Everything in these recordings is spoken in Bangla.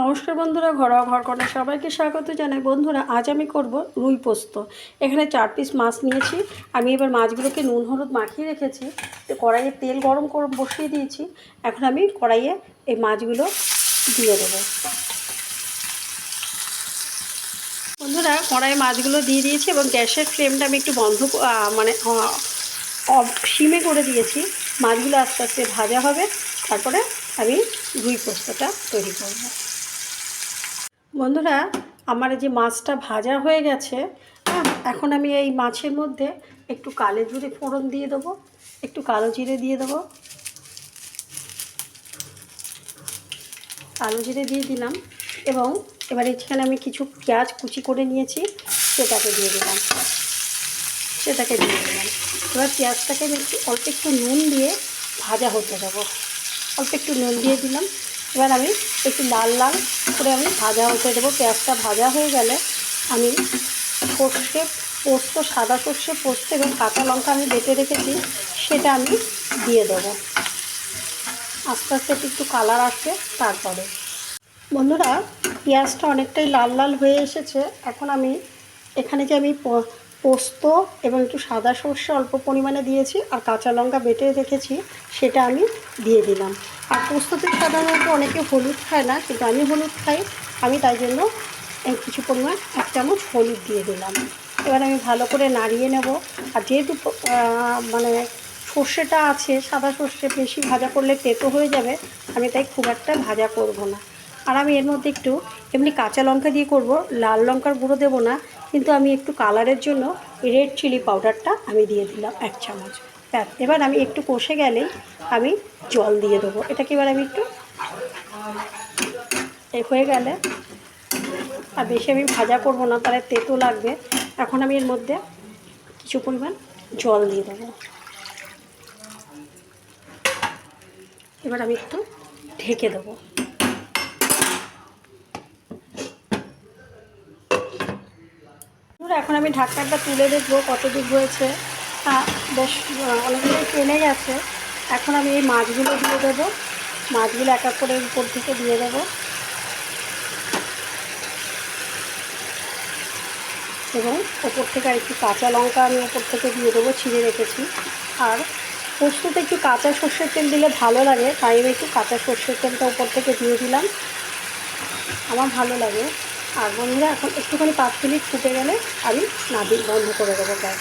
নমস্কার বন্ধুরা, ঘরোয়া ঘর কর্নার সবাইকে স্বাগত জানাই। বন্ধুরা, আজ আমি করব রুই পোস্ত। এখানে চার পিস মাছ নিয়েছি। আমি এবার মাছগুলোকে নুন, হলুদ মাখিয়ে রেখেছি। কড়াইয়ে তেল গরম করে, বসিয়ে দিয়েছি। এখন আমি কড়াইয়ে এই মাছগুলো দিয়ে দেবো। বন্ধুরা, কড়াইয়ে মাছগুলো দিয়ে দিয়েছি এবং গ্যাসের ফ্লেমটা আমি একটু বন্ধ মানে সিমে করে দিয়েছি। মাছগুলো আস্তে আস্তে ভাজা হবে। তারপরে আমি রুই পোস্তটা তৈরি করব। বন্ধুরা, আমার যে মাছটা ভাজা হয়ে গেছে হ্যাঁ এখন আমি এই মাছের মধ্যে একটু কালো জিরে ফোড়ন দিয়ে দেবো, একটু কালো জিরে দিয়ে দেবো। কালো জিরে দিয়ে দিলাম এবং এবার এখানে আমি কিছু পেঁয়াজ কুচি করে নিয়েছি, সেটাকে দিয়ে দিলাম। সেটাকে দিয়ে দিলাম। এবার পেঁয়াজটাকে অল্প একটু নুন দিয়ে ভাজা হতে দেবো। অল্প একটু নুন দিয়ে দিলাম। এবার আমি একটু লাল লাল করে আমি ভাজা হতে দেবো। পেঁয়াজটা ভাজা হয়ে গেলে আমি সর্ষে পোস্ত, সাদা সর্ষে পোস্ত এবং কাঁচা লঙ্কা আমি বেটে রেখেছি, সেটা আমি দিয়ে দেবো। আস্তে আস্তে একটু কালার আসবে তারপরে। বন্ধুরা, পেঁয়াজটা অনেকটাই লাল লাল হয়ে এসেছে। এখন আমি এখানে যে আমি পোস্ত এবং একটু সাদা সর্ষে অল্প পরিমাণে দিয়েছি আর কাঁচা লঙ্কা বেটে রেখেছি, সেটা আমি দিয়ে দিলাম। আর পোস্ততে সাধারণত অনেকে হলুদ খায় না, কিন্তু আমি হলুদ খাই, আমি তাই জন্য কিছু পরিমাণ এক চামচ হলুদ দিয়ে দিলাম। এবার আমি ভালো করে নাড়িয়ে নেব। আর যেহেতু মানে সর্ষেটা আছে, সাদা সর্ষে বেশি ভাজা করলে তেতো হয়ে যাবে, আমি তাই খুব একটা ভাজা করব না। আর আমি এর মধ্যে একটু এমনি কাঁচা লঙ্কা দিয়ে করব, লাল লঙ্কার গুঁড়ো দেবো না কিন্তু আমি একটু কালারের জন্য রেড চিলি পাউডারটা আমি দিয়ে দিলাম এক চামচ। এবার আমি একটু কষে গেলেই আমি জল দিয়ে দেবো। এটাকে এবার আমি একটু এ হয়ে গেলে আর বেশি আমি ভাজা করব না, তাহলে তেতো লাগবে। এখন আমি এর মধ্যে কিছু পরিমাণ জল দিয়ে দেবো। এবার আমি একটু ঢেকে দেবো। এখন আমি ঢাকনাটা তুলে দেখব কত দূর হয়েছে। হ্যাঁ বেশ অনেকগুলো টেনে গেছে। এখন আমি এই মাছগুলো দিয়ে দেবো। মাছগুলো এক এক করে উপর থেকে দিয়ে দেবো। এবং ওপর থেকে আর একটু কাঁচা লঙ্কা আমি ওপর থেকে দিয়ে দেবো, ছিঁড়ে রেখেছি। আর পোস্ততে একটু কাঁচা সর্ষের তেল দিলে ভালো লাগে, তাই আমি একটু কাঁচা সর্ষের তেলটা উপর থেকে দিয়ে দিলাম। আমার ভালো লাগে। আর বন্ধুরা, এখন একটুখানি পাঁচ মিনিট ফুটে গেলে আমি নাবিক বন্ধ করে দেবো গ্যাস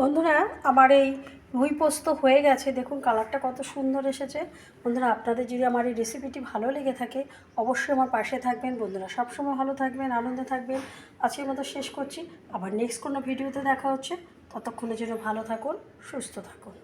বন্ধুরা, আমার এই রুই পোস্ত হয়ে গেছে। দেখুন, কালারটা কত সুন্দর এসেছে। বন্ধুরা, আপনাদের যদি আমার এই রেসিপিটি ভালো লেগে থাকে, অবশ্যই আমার পাশে থাকবেন। বন্ধুরা, সবসময় ভালো থাকবেন, আনন্দে থাকবেন। আজকের মতো শেষ করছি। আবার নেক্সট কোনো ভিডিওতে দেখা হচ্ছে। ততক্ষণের জন্য ভালো থাকুন, সুস্থ থাকুন।